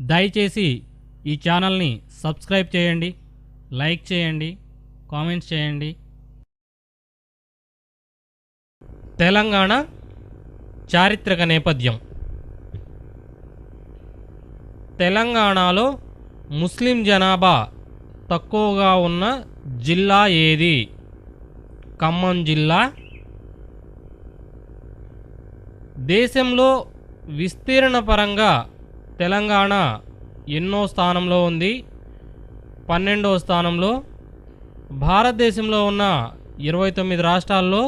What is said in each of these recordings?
దయచేసి ఈ ఛానల్ని సబ్స్క్రైబ్ చేయండి లైక్ చేయండి కామెంట్స్ చేయండి. తెలంగాణ చారిత్రక నేపథ్యం. తెలంగాణలో ముస్లిం జనాభా తక్కువగా ఉన్న జిల్లా ఏది? ఖమ్మం జిల్లా. దేశంలో విస్తీర్ణ పరంగా తెలంగాణ ఎన్నో స్థానంలో ఉంది పన్నెండవ స్థానంలో. భారతదేశంలో ఉన్న ఇరవై తొమ్మిది రాష్ట్రాల్లో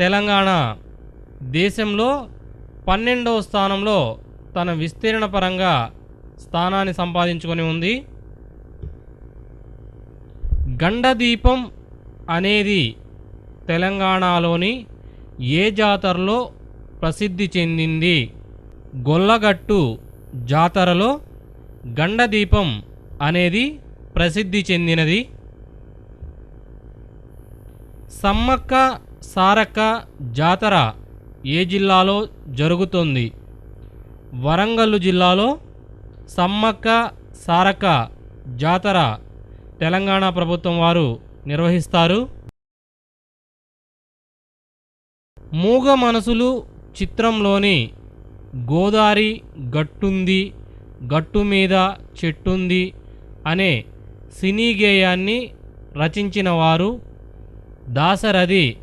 తెలంగాణ దేశంలో పన్నెండవ స్థానంలో తన విస్తీర్ణ పరంగా స్థానాన్ని సంపాదించుకొని ఉంది. గండదీపం అనేది తెలంగాణలోని ఏ జాతరలో ప్రసిద్ధి చెందింది? గొల్లగట్టు జాతరలో గండదీపం అనేది ప్రసిద్ధి చెందినది. సమ్మక్క సారక్క జాతర ఏ జిల్లాలో జరుగుతుంది? వరంగల్ జిల్లాలో సమ్మక్క సారక్క జాతర తెలంగాణ ప్రభుత్వం వారు నిర్వహిస్తారు. మూగ మనసులు చిత్రంలోని గోదారి గట్టుంది గట్టు మీద చెట్టుంది అనే సినీ గేయాన్ని రచించిన వారు దాసరథి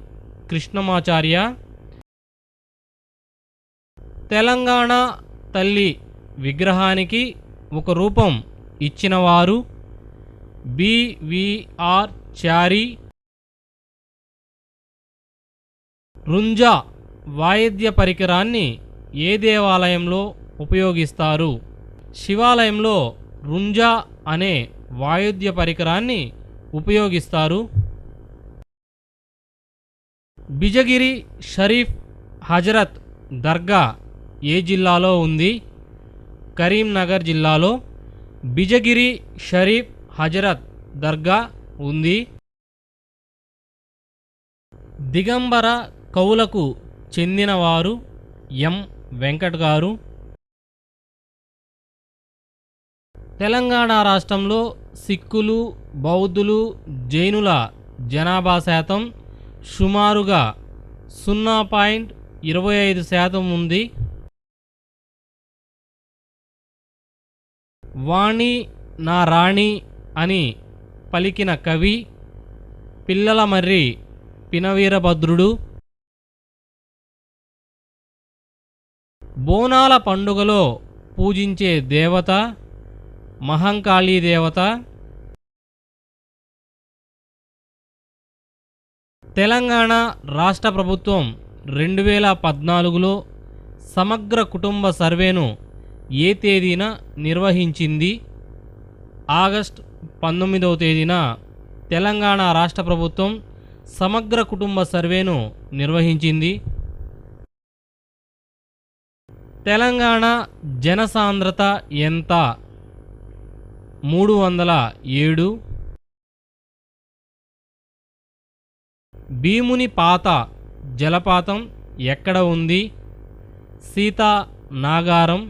కృష్ణమాచార్య. తెలంగాణ తల్లి విగ్రహానికి ఒక రూపం ఇచ్చినవారు బివిఆర్ చారి. రుంజా వాయిద్య పరికరాన్ని ఏ దేవాలయంలో ఉపయోగిస్తారు? శివాలయంలో రుంజా అనే వాయుద్య పరికరాన్ని ఉపయోగిస్తారు. బిజగిరి షరీఫ్ హజరత్ దర్గా ఏ జిల్లాలో ఉంది? కరీంనగర్ జిల్లాలో బిజగిరి షరీఫ్ హజరత్ దర్గా ఉంది. దిగంబర కవులకు చెందినవారు ఎం. వెంకట్ గారు. తెలంగాణ రాష్ట్రంలో సిక్కులు బౌద్ధులు జైనుల జనాభా శాతం సుమారుగా సున్నా పాయింట్ ఇరవై ఐదు శాతం ఉంది. వాణి నా రాణి అని పలికిన కవి పిల్లల మర్రి పినవీరభద్రుడు బోనాల పండుగలో పూజించే దేవత మహంకాళీ దేవత తెలంగాణ రాష్ట్ర ప్రభుత్వం రెండు వేల పద్నాలుగులో సమగ్ర కుటుంబ సర్వేను ఏ తేదీన నిర్వహించింది? ఆగస్ట్ పంతొమ్మిదవ తేదీన తెలంగాణ రాష్ట్ర ప్రభుత్వం సమగ్ర కుటుంబ సర్వేను నిర్వహించింది. తెలంగాణ జనసాంద్రత ఎంత? మూడు వందల ఏడు. భీముని పాత జలపాతం ఎక్కడ ఉంది? సీతా నాగారం.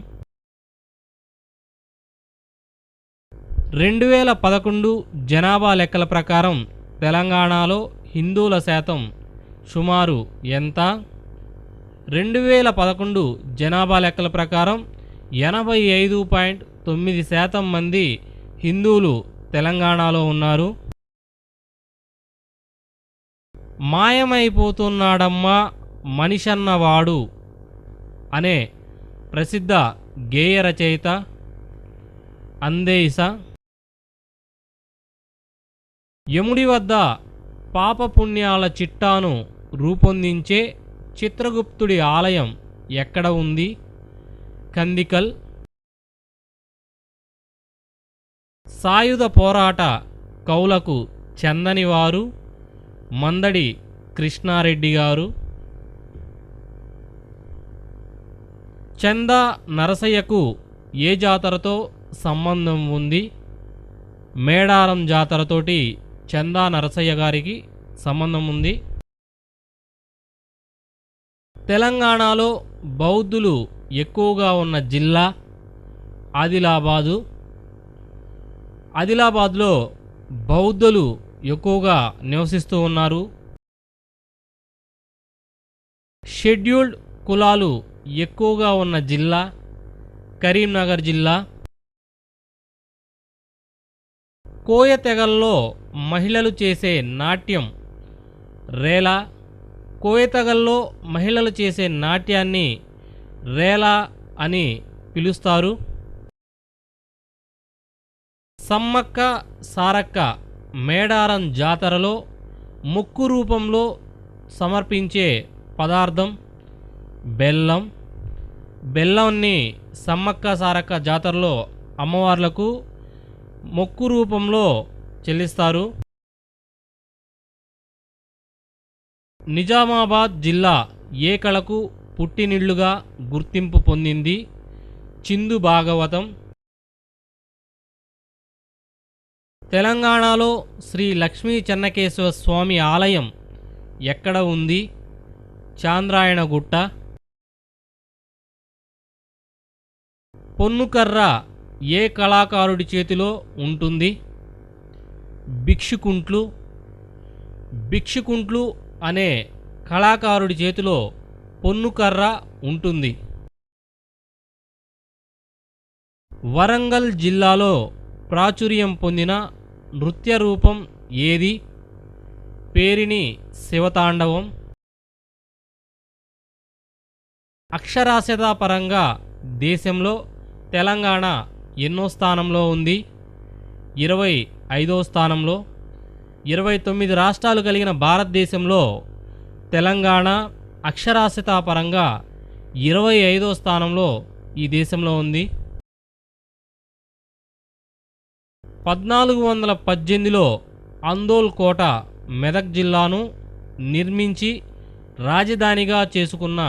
రెండు వేల పదకొండు జనాభా లెక్కల ప్రకారం తెలంగాణలో హిందువుల శాతం సుమారు ఎంత? రెండు వేల పదకొండు జనాభా లెక్కల ప్రకారం ఎనభై ఐదు పాయింట్ తొమ్మిది శాతం మంది హిందువులు తెలంగాణలో ఉన్నారు. మాయమైపోతున్నాడమ్మా మనిషన్నవాడు అనే ప్రసిద్ధ గేయ రచయిత అందేయిస యముడి వద్ద పాపపుణ్యాల చిట్టాను రూపొందించే చిత్రగుప్తుడి ఆలయం ఎక్కడ ఉంది? కందికల్ సాయుధ పోరాట కవులకు చెందనివారు మందడి కృష్ణారెడ్డి గారు చందా నరసయ్యకు ఏ జాతరతో సంబంధం ఉంది? మేడారం జాతరతోటి చందా నరసయ్య గారికి సంబంధం ఉంది. తెలంగాణలో బౌద్ధులు ఎక్కువగా ఉన్న జిల్లా ఆదిలాబాదు. ఆదిలాబాద్లో బౌద్ధులు ఎక్కువగా నివసిస్తూ ఉన్నారు. షెడ్యూల్డ్ కులాలు ఎక్కువగా ఉన్న జిల్లా కరీంనగర్ జిల్లా. కోయ తెగల్లో మహిళలు చేసే నాట్యం రేలా కోయతగల్లో మహిళలు చేసే నాట్యాన్ని రేలా అని పిలుస్తారు. సమ్మక్క సారక్క మేడారం జాతరలో ముక్కు రూపంలో సమర్పించే పదార్థం బెల్లం. బెల్లంని సమ్మక్క సారక్క జాతరలో అమ్మవార్లకు మొక్కు రూపంలో చెల్లిస్తారు. నిజామాబాద్ జిల్లా ఏ కళకు పుట్టినిళ్ళుగా గుర్తింపు పొందింది చిందు భాగవతం. తెలంగాణలో శ్రీ లక్ష్మీ చెన్నకేశవ స్వామి ఆలయం ఎక్కడ ఉంది? చాంద్రాయణగుట్ట. పొన్నుకర్ర ఏ కళాకారుడి చేతిలో ఉంటుంది? భిక్షుకుంట్లు. భిక్షుకుంట్లు అనే కళాకారుడి చేతిలో పొన్నుకర్ర ఉంటుంది. వరంగల్ జిల్లాలో ప్రాచుర్యం పొందిన నృత్య రూపం ఏది? పేరిని శివతాండవం. అక్షరాస్యత పరంగా దేశంలో తెలంగాణ ఎన్నో స్థానంలో ఉంది. ఇరవై ఐదో స్థానంలో ఇరవై తొమ్మిది రాష్ట్రాలు కలిగిన భారతదేశంలో తెలంగాణ అక్షరాస్యత పరంగా ఇరవై ఐదో స్థానంలో ఈ దేశంలో ఉంది. పద్నాలుగు వందల పద్దెనిమిదిలో అందోల్ కోట మెదక్ జిల్లాను నిర్మించి రాజధానిగా చేసుకున్న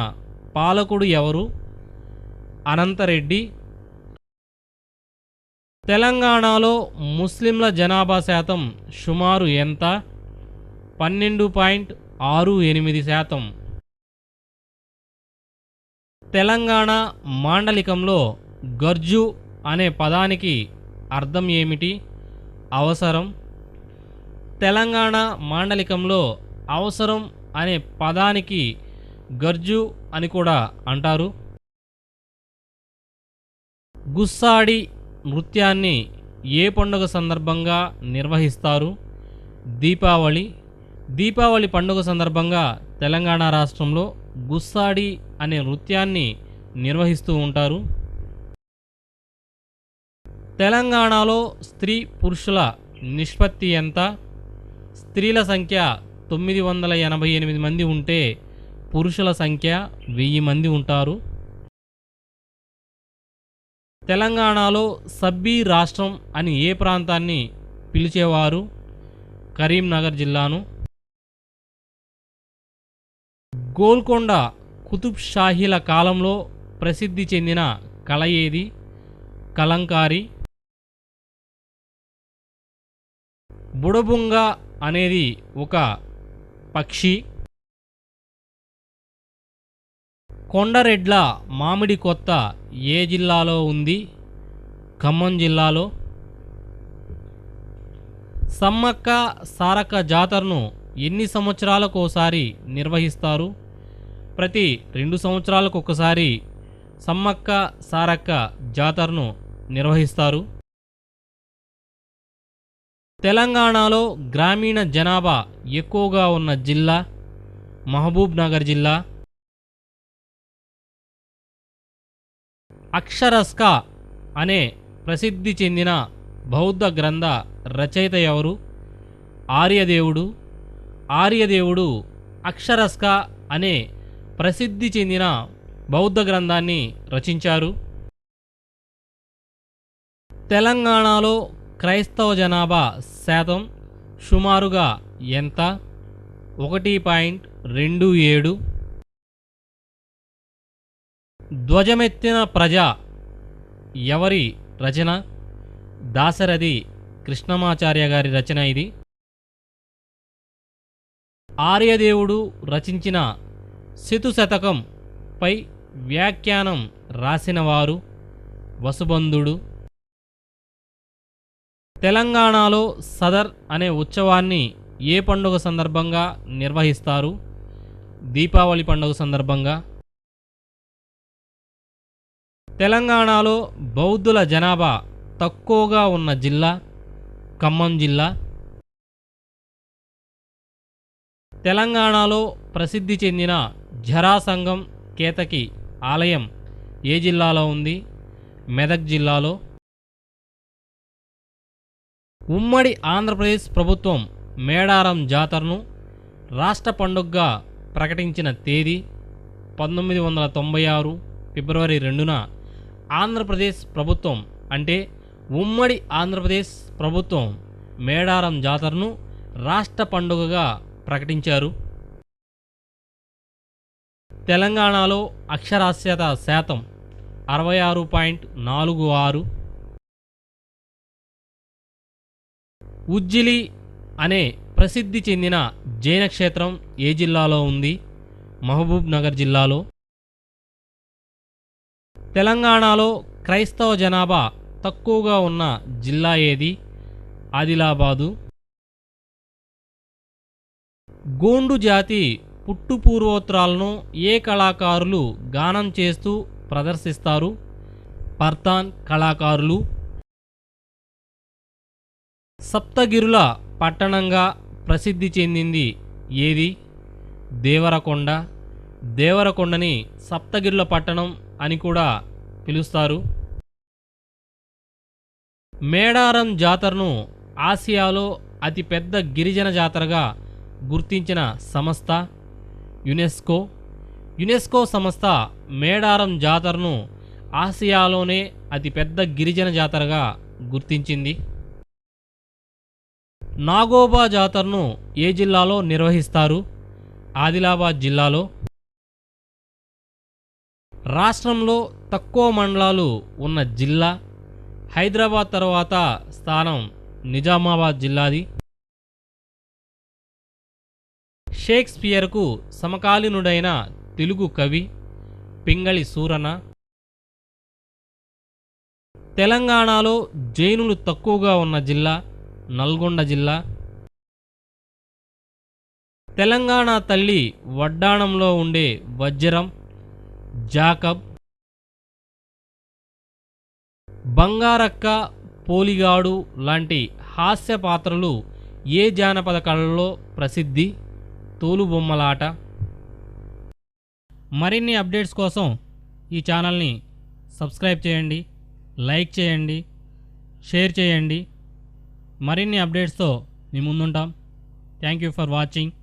పాలకుడు ఎవరు? అనంతరెడ్డి తెలంగాణలో ముస్లింల జనాభా శాతం సుమారు ఎంత? పన్నెండు పాయింట్ ఆరు ఎనిమిది శాతం. తెలంగాణ మాండలికంలో గర్జు అనే పదానికి అర్థం ఏమిటి? అవసరం. తెలంగాణ మాండలికంలో అవసరం అనే పదానికి గర్జు అని కూడా అంటారు. గుస్సాడి నృత్యాన్ని ఏ పండుగ సందర్భంగా నిర్వహిస్తారు? దీపావళి. దీపావళి పండుగ సందర్భంగా తెలంగాణ రాష్ట్రంలో గుస్సాడి అనే నృత్యాన్ని నిర్వహిస్తూ ఉంటారు. తెలంగాణలో స్త్రీ పురుషుల నిష్పత్తి ఎంత? స్త్రీల సంఖ్య తొమ్మిది వందల ఎనభై ఎనిమిది మంది ఉంటే పురుషుల సంఖ్య వెయ్యి మంది ఉంటారు. తెలంగాణలో సబ్బీ రాష్ట్రం అని ఏ ప్రాంతాన్ని పిలిచేవారు? కరీంనగర్ జిల్లాను. గోల్కొండ కుతుబ్ షాహీల కాలంలో ప్రసిద్ధి చెందిన కళ ఏది కలంకారి. బుడబుంగ అనేది ఒక పక్షి. కొండరెడ్ల మామిడి కొత్త ఏ జిల్లాలో ఉంది? ఖమ్మం జిల్లాలో. సమ్మక్క సారక్క జాతరను ఎన్ని సంవత్సరాలకు ఒకసారి నిర్వహిస్తారు? ప్రతి రెండు సంవత్సరాలకు ఒకసారి సమ్మక్క సారక్క జాతరను నిర్వహిస్తారు. తెలంగాణలో గ్రామీణ జనాభా ఎక్కువగా ఉన్న జిల్లా మహబూబ్ నగర్ జిల్లా. అక్షరస్క అనే ప్రసిద్ధి చెందిన బౌద్ధ గ్రంథ రచయిత ఎవరు? ఆర్యదేవుడు. ఆర్యదేవుడు అక్షరస్క అనే ప్రసిద్ధి చెందిన బౌద్ధ గ్రంథాన్ని రచించారు. తెలంగాణలో క్రైస్తవ జనాభా శాతం సుమారుగా ఎంత? ఒకటి పాయింట్ రెండు ఏడు ధ్వజమెత్తిన ప్రజ ఎవరి రచన? దాసరథి కృష్ణమాచార్య గారి రచన ఇది. ఆర్యదేవుడు రచించిన శతకంపై వ్యాఖ్యానం రాసినవారు వసుబంధుడు. తెలంగాణలో సదర్ అనే ఉత్సవాన్ని ఏ పండుగ సందర్భంగా నిర్వహిస్తారు? దీపావళి పండుగ సందర్భంగా తెలంగాణలో బౌద్ధుల జనాభా తక్కువగా ఉన్న జిల్లా ఖమ్మం జిల్లా. తెలంగాణలో ప్రసిద్ధి చెందిన జరాసంగం కేతకి ఆలయం ఏ జిల్లాలో ఉంది? మెదక్ జిల్లాలో. ఉమ్మడి ఆంధ్రప్రదేశ్ ప్రభుత్వం మేడారం జాతరను రాష్ట్ర పండుగగా ప్రకటించిన తేదీ పంతొమ్మిది వందల తొంభై ఆరు ఫిబ్రవరి రెండున ఆంధ్రప్రదేశ్ ప్రభుత్వం అంటే ఉమ్మడి ఆంధ్రప్రదేశ్ ప్రభుత్వం మేడారం జాతరను రాష్ట్ర పండుగగా ప్రకటించారు. తెలంగాణలో అక్షరాస్యత శాతం అరవై ఆరు పాయింట్ నాలుగు ఆరు. ఉజ్జిలి అనే ప్రసిద్ధి చెందిన జైన క్షేత్రం ఏ జిల్లాలో ఉంది? మహబూబ్ నగర్ జిల్లాలో. తెలంగాణలో క్రైస్తవ జనాభా తక్కువగా ఉన్న జిల్లా ఏది? ఆదిలాబాదు. గోండు జాతి పుట్టు పూర్వోత్తరాలను ఏ కళాకారులు గానం చేస్తూ ప్రదర్శిస్తారు? పర్తాన్ కళాకారులు. సప్తగిరుల పట్టణంగా ప్రసిద్ధి చెందింది ఏది? దేవరకొండ. దేవరకొండని సప్తగిరుల పట్టణం అని కూడా పిలుస్తారు. మేడారం జాతరను ఆసియాలో అతిపెద్ద గిరిజన జాతరగా గుర్తించిన సంస్థ యునెస్కో. యునెస్కో సంస్థ మేడారం జాతరను ఆసియాలోనే అతిపెద్ద గిరిజన జాతరగా గుర్తించింది. నాగోబా జాతరను ఏ జిల్లాలో నిర్వహిస్తారు? ఆదిలాబాద్ జిల్లాలో. రాష్ట్రంలో తక్కువ మండలాలు ఉన్న జిల్లా హైదరాబాద్ తర్వాత స్థానం నిజామాబాద్ జిల్లాది. షేక్స్పియర్కు సమకాలీనుడైన తెలుగు కవి పింగళి సూరన. తెలంగాణలో జైనులు తక్కువగా ఉన్న జిల్లా నల్గొండ జిల్లా. తెలంగాణ తల్లి వడ్డాణంలో ఉండే వజ్రం జాకబ్. బంగారక్క పోలిగాడు లాంటి హాస్య పాత్రలు ఏ జానపద కళల్లో ప్రసిద్ధి? తోలుబొమ్మలాట మరిన్ని అప్డేట్స్ కోసం ఈ ఛానల్ని సబ్స్క్రైబ్ చేయండి లైక్ చేయండి షేర్ చేయండి. మరిన్ని అప్డేట్స్తో మీ ముందుంటాం. Thank you for watching.